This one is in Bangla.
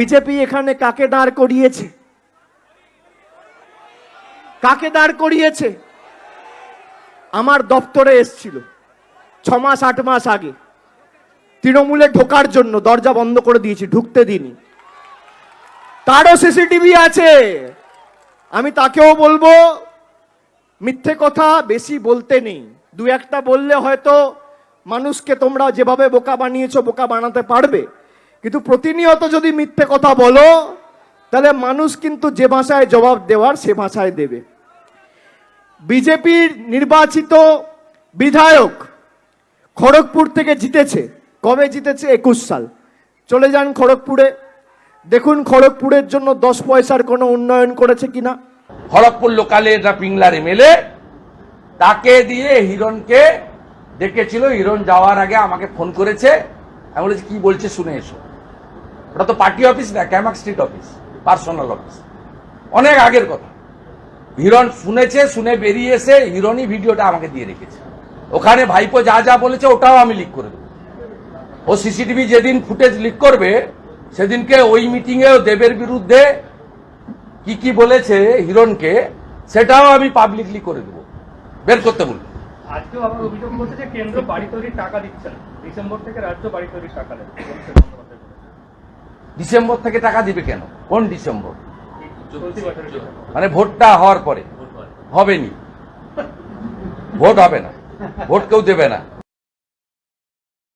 বিজেপি এখানে কাকে দাঁড় করিয়েছে? কাকে দাঁড় করিয়েছে? আমার দপ্তরে এসছিল ছ মাস আট মাস আগে। তৃণমূলে ঢোকার জন্য দরজা বন্ধ করে দিয়েছি, ঢুকতে দিনি তারও সিসিটিভি আছে। আমি তাকেও বলব, মিথ্যে কথা বেশি বলতে নেই। দু একটা বললে হয়তো মানুষকে তোমরা যেভাবে বোকা বানিয়েছো, বোকা বানাতে পারবে। কিন্তু প্রতিনিয়ত যদি মিথ্যে কথা বলো, তাহলে মানুষ কিন্তু যে ভাষায় জবাব দেওয়ার, সে ভাষায় দেবে। বিজেপির নির্বাচিত বিধায়ক খড়গপুর থেকে জিতেছে। কবে জিতেছে? একুশ সাল। চলে যান খড়গপুরে। দেখুন খড়গপুরের জন্য দশ পয়সার কোনো উন্নয়ন করেছে কিনা। খড়গপুর লোকালের একটা পিংলার এমএলএ? তাকে দিয়ে হিরণকে ডেকেছিল। হিরণ যাওয়ার আগে আমাকে ফোন করেছে। আমি বলেছি, কি বলছে? শুনে এসো। ওটা তো পার্টি অফিস না Camac street office personal office অনেক আগের কথা। হিরণ শুনেছে, শুনে বেরিয়ে এসে হিরণই ভিডিওটা আমাকে দিয়ে রেখেছে। ওখানে ভাইপো যা যা বলেছে ওটাও আমি লিক করে দেবো। ও সিসিটিভি যেদিন ফুটেজ লিক করবে, সেদিনকে ওই মিটিংয়েও দেবের বিরুদ্ধে কি কি বলেছে হিরণকে, সেটাও আমি পাবলিকলি করে দেবো। বের করতে বলব আজকেও আবার অভিযোগ করছে যে কেন্দ্র বাড়ি তৈরির টাকা দিচ্ছে না। ডিসেম্বর থেকে রাজ্য বাড়ি তৈরির টাকা বলেছে। ডিসেম্বর থেকে টাকা দিবে কেন? কোন ডিসেম্বর। মানে ভোটটা হওয়ার পরে। হবেনি। ভোট হবে না। ভোট কেউ দেবে না।